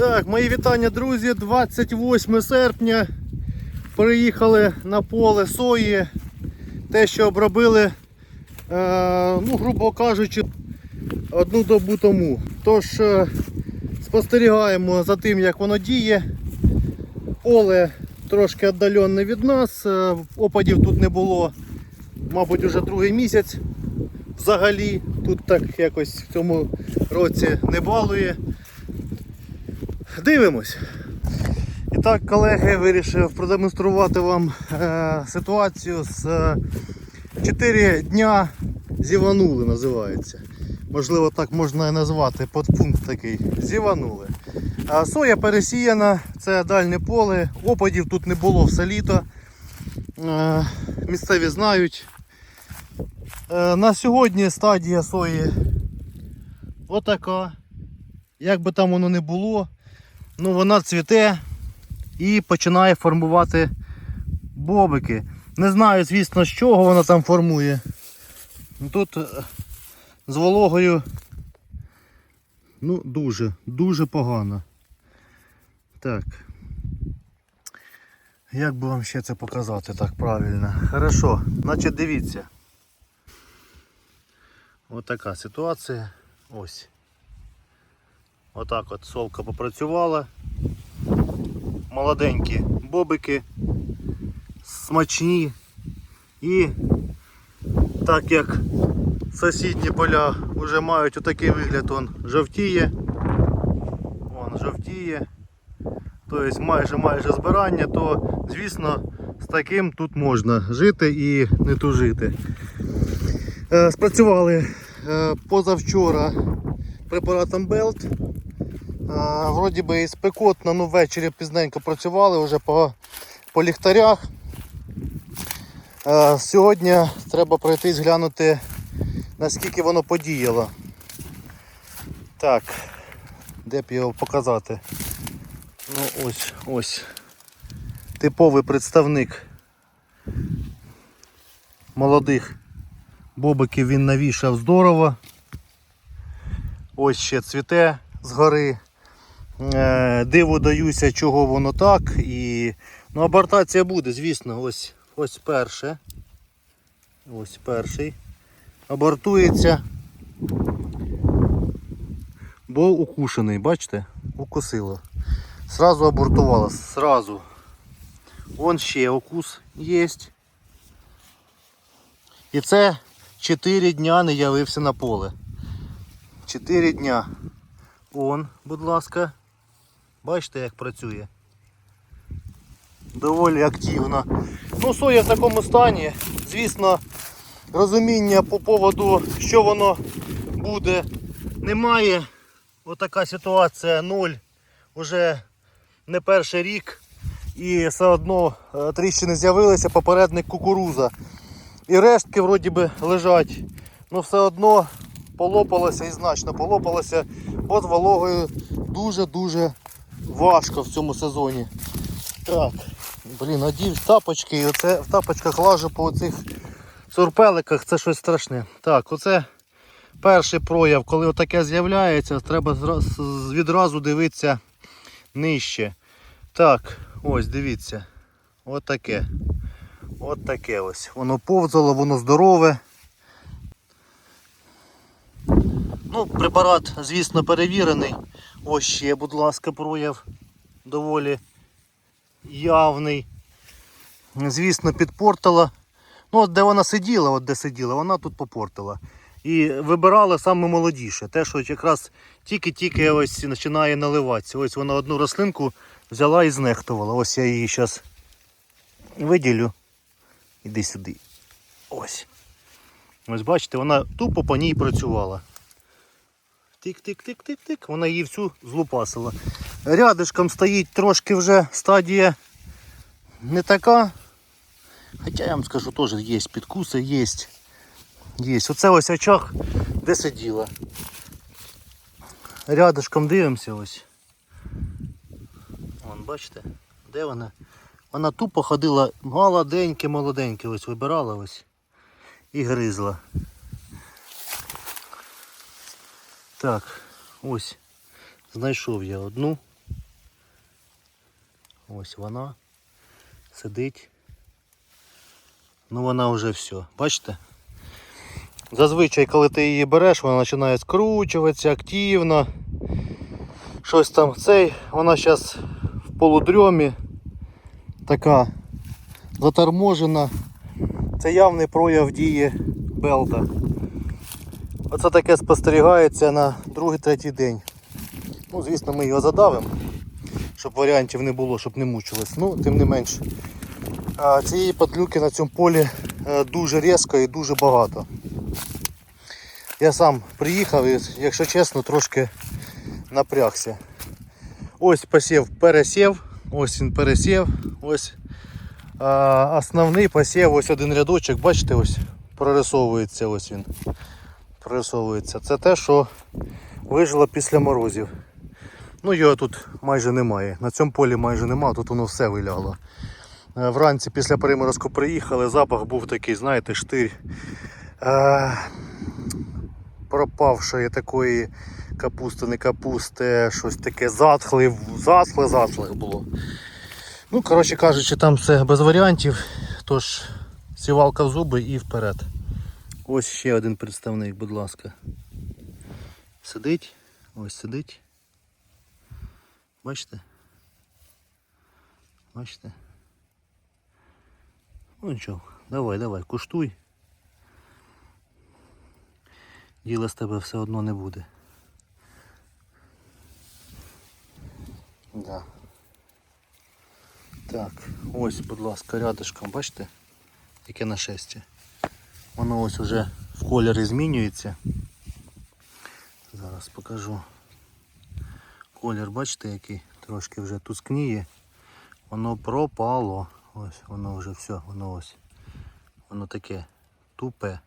Так, мої вітання, друзі. 28 серпня. Приїхали на поле сої. Те, що обробили, е, ну, грубо кажучи, одну добу тому. Тож е, спостерігаємо за тим, як воно діє. Поле трошки віддалене від нас. е, Опадів тут не було, мабуть, уже другий місяць. Взагалі, тут так якось в цьому році не балує. Дивимось. І так, колеги, вирішив продемонструвати вам е, ситуацію з е, 4 дня зіванули називається. Можливо, так можна і назвати подпункт такий. Зіванули. А соя пересіяна, це дальнє поле, опадів тут не було все літо. Е, місцеві знають. Е, на сьогодні стадія сої отака. Як би там воно не було, ну вона цвіте і починає формувати бобики. Не знаю, звісно, з чого вона там формує. Ну, Тут е, з вологою ну, дуже, дуже погано. Так. Як би вам ще це показати так правильно? Хорошо, значить дивіться. Ось ситуація. Ось. Отак от солка попрацювала. Молоденькі бобики, смачні. І так як сусідні поля вже мають отакий вигляд, он жовтіє. Вон жовтіє. Тобто майже майже збирання, то звісно з таким тут можна жити і не тужити. Е, Спрацювали е, позавчора препаратом Белт. Е, Вроді би і спекотно, ну ввечері пізненько працювали вже по, по ліхтарях. Е, Сьогодні треба пройтись глянути наскільки воно подіяло. Так, де б його показати? Ну ось ось. Типовий представник молодих бобиків він навішав здорово. Ось ще цвіте згори. Е, Диву даюся, чого воно так. І... Ну, абортація буде, звісно, ось ось перше. Ось перший. Абортується. Бо укушений, бачите? Укусило. Сразу абортувала, сразу. Вон ще укус є. І це 4 дня не явився на поле. 4 дня. Он, будь ласка. Бачите, як працює. Доволі активно. Ну, соя в такому стані. Звісно, розуміння по поводу, що воно буде, немає. Отака ситуація ноль. Уже не перший рік. І все одно е, тріщини з'явилися, попередник кукуруза. І рештки вроді би лежать. Ну все одно полопалося і значно полопалося, з вологою дуже-дуже важко в цьому сезоні. Так, блін, одів тапочки і оце в тапочках лажу по цих сурпеликах, це щось страшне. Так, оце перший прояв, коли отаке з'являється, треба відразу дивитися нижче. Так, ось дивіться. От таке. От таке ось. Воно повзало, воно здорове. Ну, препарат, звісно, перевірений. Ось ще, будь ласка, прояв доволі явний. Звісно, підпортила. Ну, от де вона сиділа, от де сиділа, вона тут попортила. І вибирала саме молодіше. Те, що якраз тільки-тільки ось починає наливатися. Ось вона одну рослинку взяла і знехтувала. Ось я її зараз виділю. Іди сюди. Ось. Ось бачите, вона тупо по ній працювала. Тик-тик-тик-тик-тик. Вона її всю злупасила. Рядишком стоїть трошки вже стадія не така. Хоча я вам скажу, теж є підкуси, є. Є. Оце ось очах, де сиділа. Рядишком дивимося ось. Вон, бачите, де вона? Вона тупо ходила молоденьке, молоденьке, ось вибирала ось і гризла. Так, ось. Знайшов я одну. Ось вона сидить. Ну вона вже все. Бачите? Зазвичай, коли ти її береш, вона починає скручуватися активно. Щось там цей. Вона зараз в полудрьомі. Така заторможена. Це явний прояв дії белта. Оце таке спостерігається на другий-третій день. Ну, звісно, ми його задавимо, щоб варіантів не було, щоб не мучилось. Ну, тим не менш. Цієї падлюки на цьому полі е, дуже різко і дуже багато. Я сам приїхав і, якщо чесно, трошки напрягся. Ось посів пересів, ось він пересів, ось а, основний посів, ось один рядочок, бачите, ось прорисовується ось він. Прорисовується. Це те, що вижило після морозів. Ну його тут майже немає. На цьому полі майже немає, тут воно все вилягло. Е, Вранці після переморозку приїхали, запах був такий, знаєте, штирь е, пропавшої такої капусти, не капусти, щось таке затхле, затхле, затхле було. Ну, коротше кажучи, там все без варіантів. Тож сівалка в зуби і вперед. Ось ще один представник, будь ласка. Сидить, ось сидить. Бачите? Бачите? Ну нічого, давай, давай, куштуй. Діла з тебе все одно не буде. Да. Так, ось, будь ласка, рядышком, бачите, яке нашестя. Воно ось уже в кольорі змінюється. Зараз покажу. Колір, бачите, який трошки вже тускніє. Воно пропало. Ось воно вже все, воно ось. Воно таке тупе.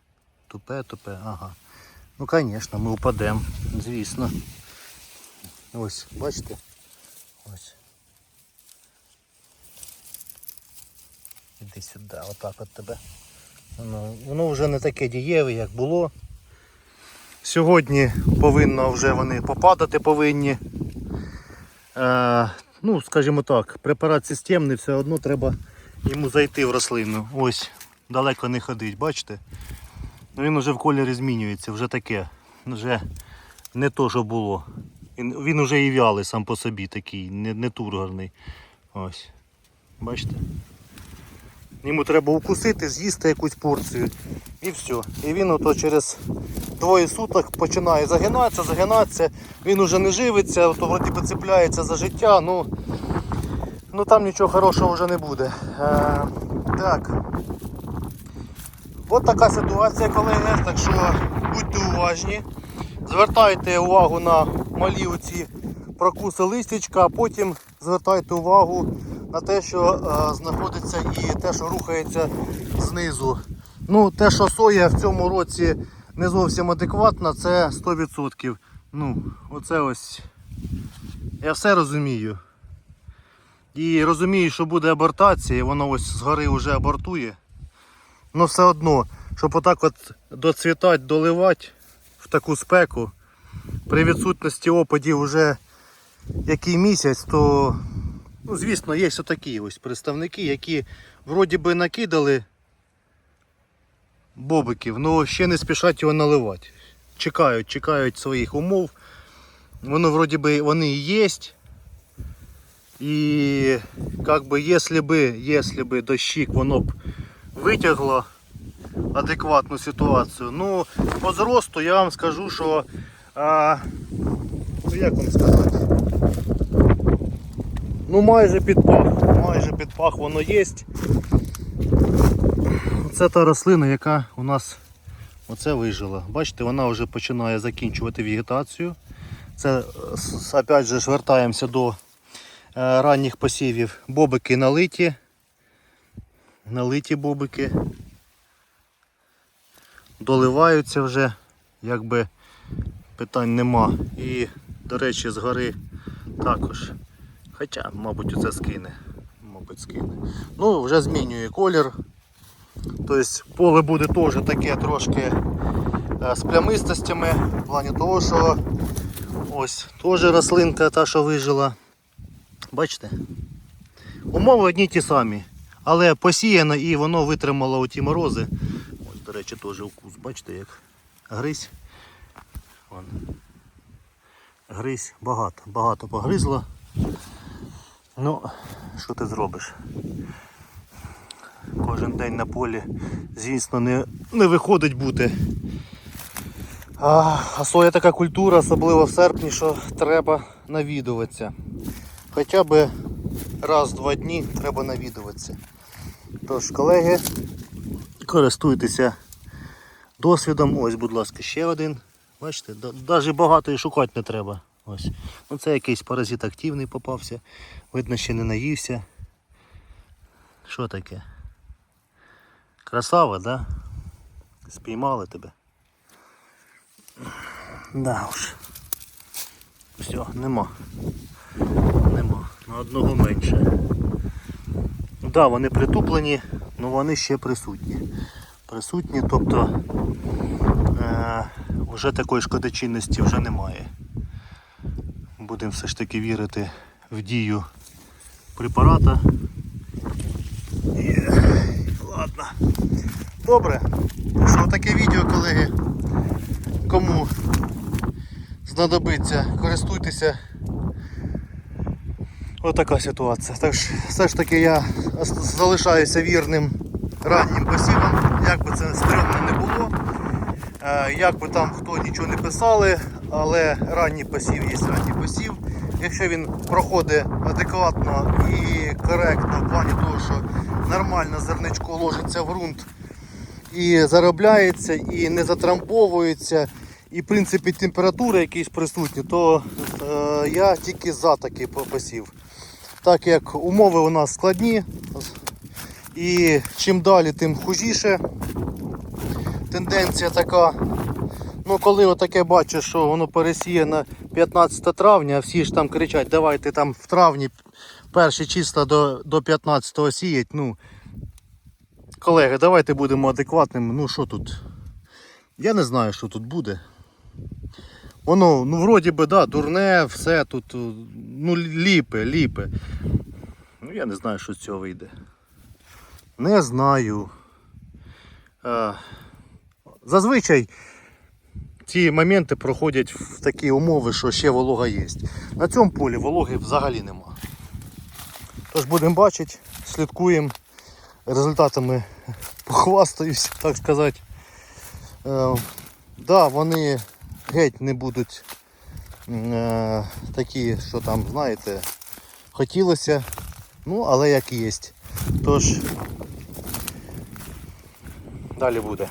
Тупе, тупе, ага. Ну звісно, ми упадемо, звісно. Ось, бачите? Ось. Іди сюди, отак от тебе. Воно, воно вже не таке дієве, як було. Сьогодні повинно вже вони попадати повинні. Е, ну, скажімо так, препарат системний, все одно треба йому зайти в рослину. Ось, далеко не ходить, бачите? Ну, він вже в кольорі змінюється, вже таке. Вже не то, що було. Він, вже і вялий сам по собі такий, не, не тургорний. Ось. Бачите? Йому треба укусити, з'їсти якусь порцію і все. І він ото через двоє суток починає загинатися, загинатися. Він уже не живиться, то вроді поцепляється за життя, ну, ну там нічого хорошого вже не буде. Е, так. От така ситуація, колеги, так що будьте уважні. Звертайте увагу на малі оці прокуси листячка, а потім звертайте увагу на те, що е, знаходиться і те, що рухається знизу. Ну, те, що соя в цьому році не зовсім адекватна, це 100%. Ну, оце ось. Я все розумію. І розумію, що буде абортація, і воно ось згори вже абортує. Ну все одно, щоб отак от доцвітати, доливати в таку спеку, при відсутності опадів вже який місяць, то ну, звісно є такі ось представники, які вроді би накидали бобиків, але ще не спішать його наливати. Чекають, чекають своїх умов. Воно вроді би вони і є. І как би, якщо би, якщо би дощик воно б витягло адекватну ситуацію. Ну, по зросту я вам скажу, що а, ну, як вам сказати? Ну майже під пах, майже під пах воно є. Це та рослина, яка у нас оце вижила. Бачите, вона вже починає закінчувати вегетацію. Це е, опять же ж вертаємося до е, ранніх посівів. Бобики налиті. Налиті бобики. Доливаються вже, якби питань нема. І, до речі, згори також. Хоча, мабуть, оце скине. Мабуть, скине. Ну, вже змінює колір. Тобто поле буде теж таке трошки е, з плямистостями, в плані того, що ось теж рослинка та, що вижила. Бачите? Умови одні ті самі. Але посіяно і воно витримало оті морози. Ось, до речі, теж укус, бачите, як гризь. Вон. Гризь багато, багато погризло. Ну, що ти зробиш? Кожен день на полі, звісно, не, не виходить бути. А, а соя така культура, особливо в серпні, що треба навідуватися. Хоча б раз-два дні треба навідуватися. Тож, колеги, користуйтеся досвідом. Ось, будь ласка, ще один. Бачите, навіть багато і шукати не треба. Ось. Ну, це якийсь паразит активний попався. Видно, ще не наївся. Що таке? Красава, да? Спіймали тебе. Да уж. Все, нема. Нема. На одного менше. Ну да, вони притуплені, але вони ще присутні. Присутні, тобто е, вже такої шкодочинності вже немає. Будемо все ж таки вірити в дію препарата. Ладно. Добре. Що таке відео, колеги? Кому знадобиться, користуйтеся. Отака ситуація. Так що все ж таки я залишаюся вірним раннім посівам, як би це стрьомно не було. Е, Як би там хто нічого не писали, але ранній посів є ранній посів. Якщо він проходить адекватно і коректно в плані того, що нормально зерничко ложиться в ґрунт і заробляється, і не затрамбовується, і в принципі температура якісь присутні, то е, я тільки за такий по- посів. Так як умови у нас складні, і чим далі, тим хужіше. Тенденція така. Ну, коли отаке бачиш, що воно пересіяно 15 травня, а всі ж там кричать, давайте там в травні перші числа до, до 15 сіять. Ну, колеги, давайте будемо адекватними. Ну що тут? Я не знаю, що тут буде. Воно, ну, вроді би, да, дурне, все тут, ну, ліпе, ліпе. Ну, я не знаю, що з цього вийде. Не знаю. Е, зазвичай ці моменти проходять в такі умови, що ще волога є. На цьому полі вологи взагалі нема. Тож будемо бачити, слідкуємо результатами похвастаюсь, так сказати. Е, да, вони геть не будуть е, такі, що там, знаєте, хотілося, ну, але як є. Тож, далі буде.